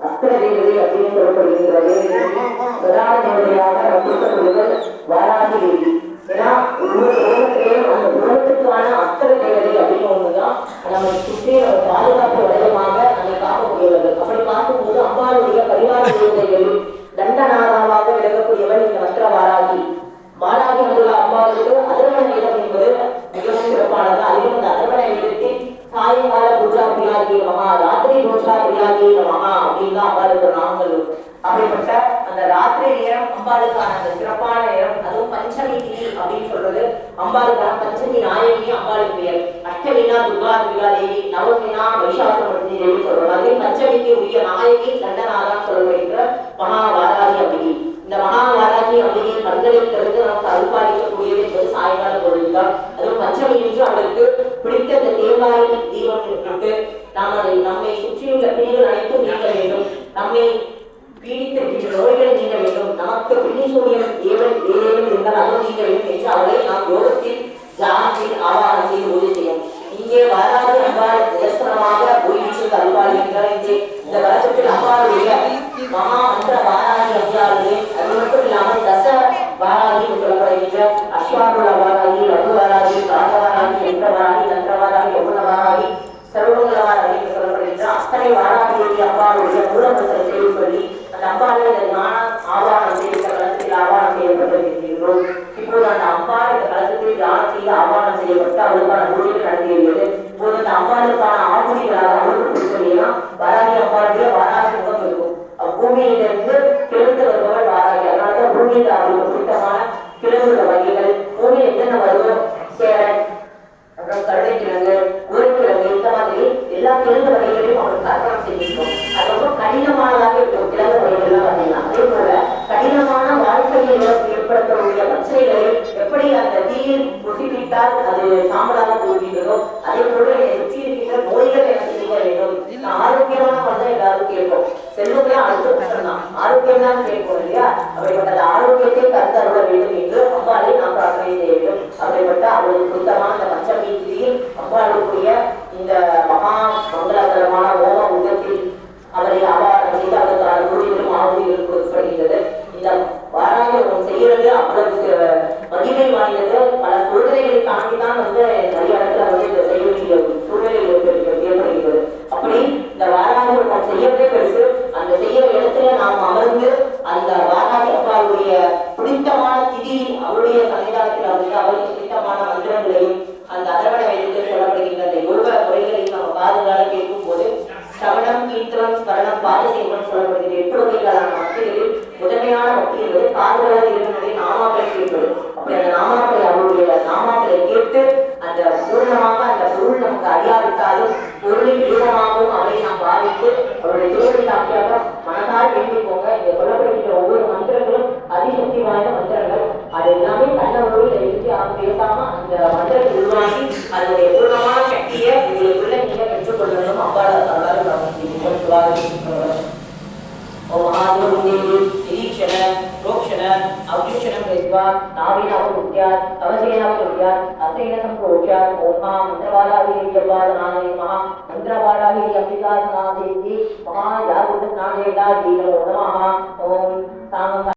அஸ்திரதேவதை அப்படின்னு சொல்லப்படுகின்ற தேவதை பிரதான தேவதையாக கொடுக்கப்படுவது வாராகி தேவி ஏன்னா ஒவ்வொரு அந்த உலகத்துக்கான அஸ்திர தேவதை அப்படின்னு ஒண்ணுதான். நம்ம சுற்றி நம்ம பாதுகாப்பு வளையமாக நம்மை காக்கக்கூடியவர்கள் அப்படி பார்க்கும்போது அம்பாளுடைய பரிவார தேவதைகளில் தண்டநாதாவாக விளங்கக்கூடியவள் இந்த வஸ்திர வாராகி வாராகி வந்துள்ள அம்பாளுக்கு அதிர்வண நேரம் என்பது மிகவும் சிறப்பானது அதிலும் அந்த அதிர்வண நேரத்தில் சாயங்கால பூஜா பிரியாகி நமகா ராத்திரி பூஜா பிரியாகி நமகா அப்படின்னு தான் அம்பாளுக்கு நாங்களும் அப்படிப்பட்ட அந்த ராத்திரி நேரம் அம்பாளுக்கான அந்த சிறப்பான நேரம் அதுவும் பஞ்சமி திதி அப்படின்னு சொல்றது அம்பாளுக்கான பஞ்சமி நாயகி அம்பாளுக்கு பெயர். அஷ்டமினா துர்கா துர்கா தேவி நவமினா வைசாசமர்த்தி தேவி சொல்றோம் அதே பஞ்சமிக்கு உரிய நாயகி தண்டநாதான் சொல்லப்படுகிற மகா வாராகி அம்பிகை. இந்த மகா வாராகி அம்பிகை கண்களில் நமக்கு அருள்பாலிக்கக்கூடியது என்பது சாயங்கால பொழுதுதான். அதுவும் பஞ்சமி என்று அவளுக்கு பிடித்த தேவாயின் தீபம் விட்டு நாம் நம்மை சுற்றியுள்ள பிணிகள் அனைத்தும் நீக்க வேண்டும் நம்மை பீடித்த பிற நோய்களை நீக்க வேண்டும். நமக்கு பிணி சூரியன் ஏவன் ஏதேனும் இருந்தால் அதுவும் நீங்க வேண்டும் என்று அவரை நாம் யோகத்தில் தியானத்தில் ஆவாரம் செய்து உதவி செய்யும் இங்கே வாராது அம்பாள் நிதர்சனமாக போயிற்று அருள்பாளிக்கின்றார் இங்கே இந்த வருஷத்தில் அம்பாளுடைய மகா மந்திர வாராகி அம்பாளுடைய அது மட்டும் இல்லாமல் தச வாராகி சொல்லப்படுகின்ற அஸ்வாருள வாராகி லகு வாராகி காக வாராகி என்ற வாராகி தந்திர வாராகி யமுன வாராகி சர்வமங்கல வாராகி என்று சொல்லப்படுகின்ற அத்தனை வாராகியுடைய அம்பாளுடைய மூலமந்திரத்தை சொல்லி அந்த அம்பாளை இந்த ஞான ஆவாரணம் செய்து இந்த கலசத்தில் ஆவாரணம் செய்யப்பட்டிருக்கின்றோம் இப்போது அந்த அம்பாள் இந்த கலசத்தில் தியானம் செய்து ஆவாரணம் செய்யப்பட்டு அவளுக்கான பூஜைகள் நடத்தியது இப்போது அந்த அம்பாளுக்கான ஆபூதிகளாக அவளுக்கு கொடுக்கலையா வராகி அம்பாளுடைய வாராகி முகம் இருக்கும். பூமியிலிருந்து கிழந்து வருபவள் வாராகி. அதனாலதான் பூமியில் அவளுக்கு பிடித்தமான கிழங்குள்ள வகைகள். பூமியில் என்னென்ன வருதோ ருசிப்பிட்டால் அது சாம்பலாக போகின்றதோ அதே போல என்னை சுற்றி இருக்கின்ற நோய்கள் எனக்கு நீங்க வேண்டும்? ஆரோக்கியமான வந்து எல்லாரும் கேட்போம். செல்வங்களாம் அடுத்த பட்சம் தான் ஆரோக்கியம் தான் கேட்போம் இல்லையா? அப்படிப்பட்ட அந்த ஆரோக்கியத்தை கருத்து வேண்டும் என்று அம்பாளை நாம் பிரார்த்தனை செய்ய வேண்டும். அப்படிப்பட்ட அவளுக்கு சுத்தமான அந்த பஞ்சமி திதியில் அம்பாளுக்குரிய இந்த மகா மங்களகரமான ஓம உதத்தில் அவரை ஸ்மரணம் பாதசேவனம் சொல்லப்படுகிறது எட்டு பக்திகளில் முதன்மையான பக்தி என்பது காதுகளால் இறைவனுடைய நாமாக்களை கேட்பது அப்படி அந்த நாமாக்களை அவருடைய நாமாக்களை கேட்டு அந்த பூர்ணமாக அந்த பொருள் நமக்கு அறியாவிட்டாலும் பொருளின் ரூபமாகவும் அவரை நாம் பாதித்து அவருடைய திருவடி மனதால் வேண்டிக் போங்க இந்த சொல்லப்படுகின்ற அவ்யுஷணம் கிருத்வா நாவினவருத்யாத் கவசேனவருத்யாத் அசேன சம்போக்ஷாத் ஓம் மா மந்திரவாலாகி ஜபாதனாய மகா மந்திரவாலாகி அம்பிகாதனாதேவி மகா யாகுண்டநாதேதா ஜீவோ நமः ஓம் சாம